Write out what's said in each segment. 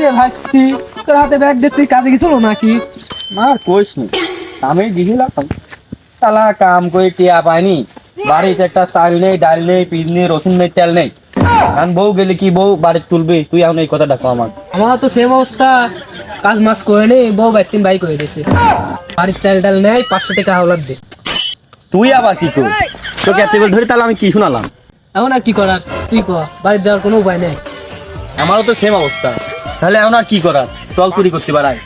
কিরে ভাসছি তোর হাতে ব্যাগ দিচ্ছি কাজে গেছিল নাকি? না কইস নি আমি গিয়েছিলাম শালা কাম করে টিয়া পাইনি বাড়িতে একটা চাল নেই ডাল নেই পিস নেই রসুন নেই তেল নেই। কারণ বউ গেলে কি বউ বাড়ি তুলবে? তুই এখন এই কথাটা কো আমার আমার তো সেম অবস্থা কাজ মাস করে নেই বউ বাইতিন বাই করে দিয়েছে। বাড়ির চাল ডাল নেই পাঁচশো টাকা হাওলাত দে। তুই আবার কি কর তোকে এত ধরে তাহলে আমি কি শোনালাম? এমন আর কি করার? তুই ক বাড়ির যাওয়ার কোনো উপায় নেই। আমারও তো সেম অবস্থা। তাহলে এখন আর কি করার? চল চুরি করতে পারাই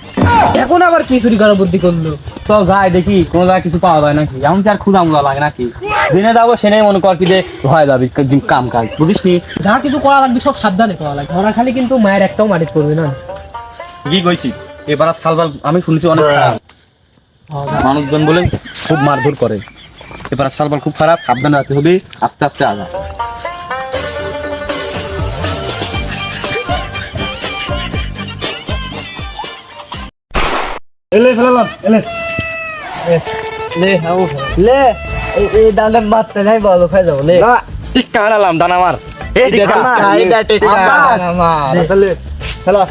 এখন আবার কি চুরি করার বুদ্ধি করল? চল যাই দেখি কোনো জায়গায় কিছু পাওয়া যায় নাকি? এমন কি আর ক্ষুদা মুদা লাগে নাকি? দিনে যাব সেনে মনে কর কি যে হয়ে যাবি কাম কাজ বুঝিস নি? যা কিছু করা লাগবে সব সাবধানে করা লাগবে। ধরা খালি কিন্তু মায়ের একটাও মাটিত করবে না। কি কইছি। এবার সালবাল আমি শুনছি অনেক খারাপ। মানুষজন বলে খুব মারধর করে। এবার সালবাল খুব খারাপ সাবধানে রাখতে হবে আস্তে আস্তে আগা এলে ফেলালাম এলে। লে হাউ। লে এই দালটা মারতে নাই বলো খাই যাব লে। ঠিক কাহালাম দান আমার এই দেখ আমার এই দেখ আমার আসলে আচ্ছা, ফেলাস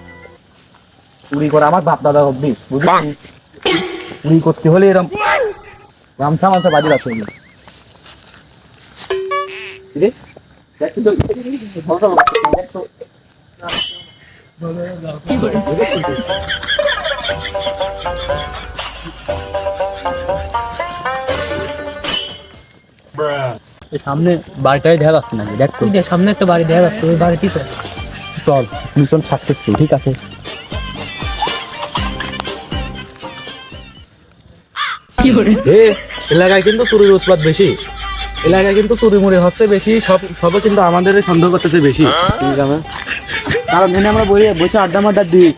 চুরি করে আমার বাপ দাদা অব্দি বুঝলি চুরি করতে হলে এরকম গামছা মামছা বাজি রাখতে হবে। সামনে বাড়িটাই দেখা যাচ্ছে নাকি দেখ সামনে একটা বাড়ি দেখা যাচ্ছে ওই বাড়ি পিছনে চল মিশন সাকসেসফুল ঠিক আছে? এ এলাকায় কিন্তু চুরির উৎপাদ বেশি। এলাকায় কিন্তু চুরি মুড়ি হচ্ছে বেশি সব সবে কিন্তু আমাদের সন্দেহ করতেছে বেশি। ঠিক আছে কারণ এনে আমরা বই বসে আড্ডা মাড্ডা দিই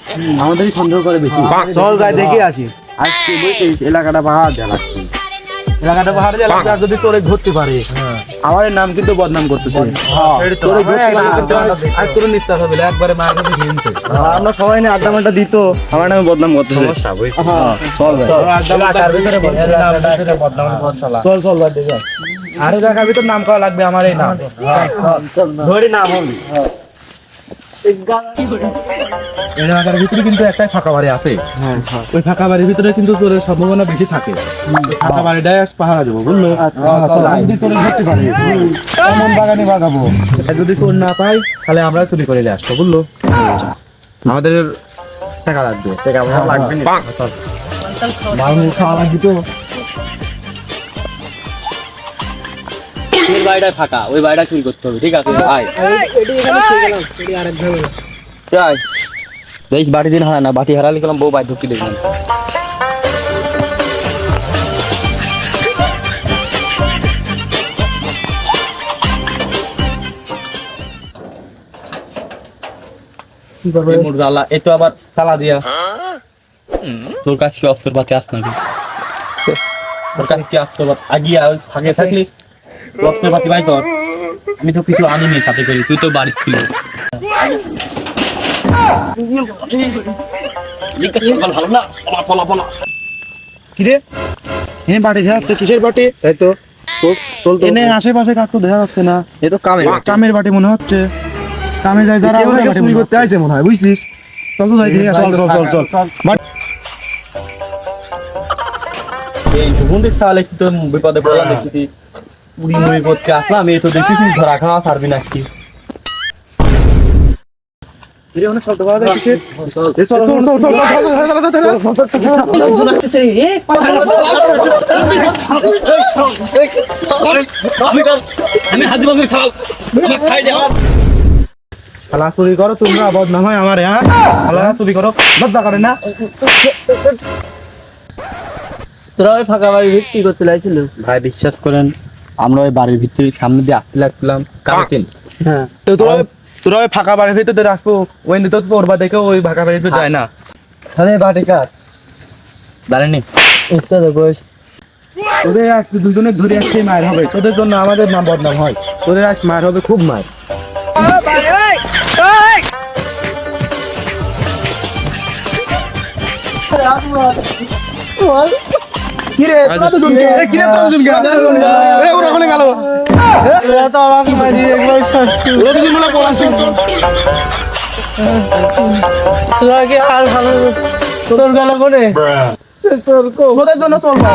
আমাদেরই সন্দেহ করে বেশি। চল যাই দেখে আসি। আজকে বই এলাকাটা বাহার লাগছে এলাকাটা পাহাড় যদি তোরে ধরতে পারে। আমার নাম কিন্তু বদনাম করতেছে। পারলে কিন্তু আর তোর নিস্তার হবে একবারে মায়ের কাছে আমরা সবাই আড্ডা মাড্ডা দিত। আমার নামে বদনাম করতেছে। হ্যাঁ, চল। চল। আরও ভিতর নাম করা লাগবে আমার এই নাম। ধরে নাম এলাকার ভিতরে কিন্তু একটাই ফাঁকা বাড়ি আছে। ওই ফাঁকা বাড়ির ভিতরে কিন্তু তোর সম্ভাবনা বেশি থাকে। ফাঁকা বাড়িটাই পাহারা দেবো বুঝলো? ধরতে পারি এমন বাগানে বাগাবো। যদি চোর না পাই তাহলে আমরা চুরি করে আসব বুঝলো? আমাদের টাকা লাগবে। টাকা লাগবে। মাল খাওয়া লাগবে তো। বাড়িটা ফাঁকা ওই বাড়িটা চুরি করতে হবে ঠিক আছে? আয়। দেখ বাড়ি দিন হারা না বাটি হারালি গেলাম বউ বাই ঢুকি দেখলাম এই তো আবার তালা দিয়া। তোর কাছে কি অস্ত্র পাতি আস নাকি তোর কাছে কি অস্ত্র আগিয়া ফাঁকে থাকলি? অস্ত্র পাতি বাই কর আমি তো কিছু আনিনি সাথে করি তুই তো বাড়ি ছিল। ভালো না পলা পলা পলা কিরে? এনে বাটি দেখা যাচ্ছে কিসের বাটি এই তো এনে আশেপাশে তো দেখা যাচ্ছে না? এ তো কামে কামের বাটি মনে হচ্ছে। কামে যায় যারা ওরা চুরি করতে আইছে মনে হয় বুঝছিস? চল তো যাই চল চল চল চল। এই সুগন্ধির সালে কি তো বিপদে পড়লাম দেখছি পুরি মুড়ি করতে আসলাম এই তো দেখি তুই ধরা খাওয়া পারবি না চুরি করো তোমরা বদনাম হয় আমার হ্যাঁ খালা চুরি করো বদলা করে না তোরা ওই ফাঁকা বাড়ি বিক্রি করতে লাগছিল ভাই বিশ্বাস করেন আমরা ওই বাড়ির ভিতরে সামনে দিয়ে আসতে লাগছিলাম কালকেন হ্যাঁ তো তোরা তোরা ওই ফাঁকা বাড়ি যেতে তোর আসব ওই তো পড়বা দেখে ওই ফাঁকা বাড়ি তো যায় না তাহলে বাটি কাট জানেনি উঠতে তো বয়স তোদের আজ দুজনে ধরে আসছে মায়ের হবে তোদের জন্য আমাদের নাম বদনাম হয় তোদের আজ মায়ের হবে খুব মায়ের কিরে কিরে? ওরা ওখানে গেল। আর ভালো তোর গেল করে তোর কো তোদের জন্য চলবো।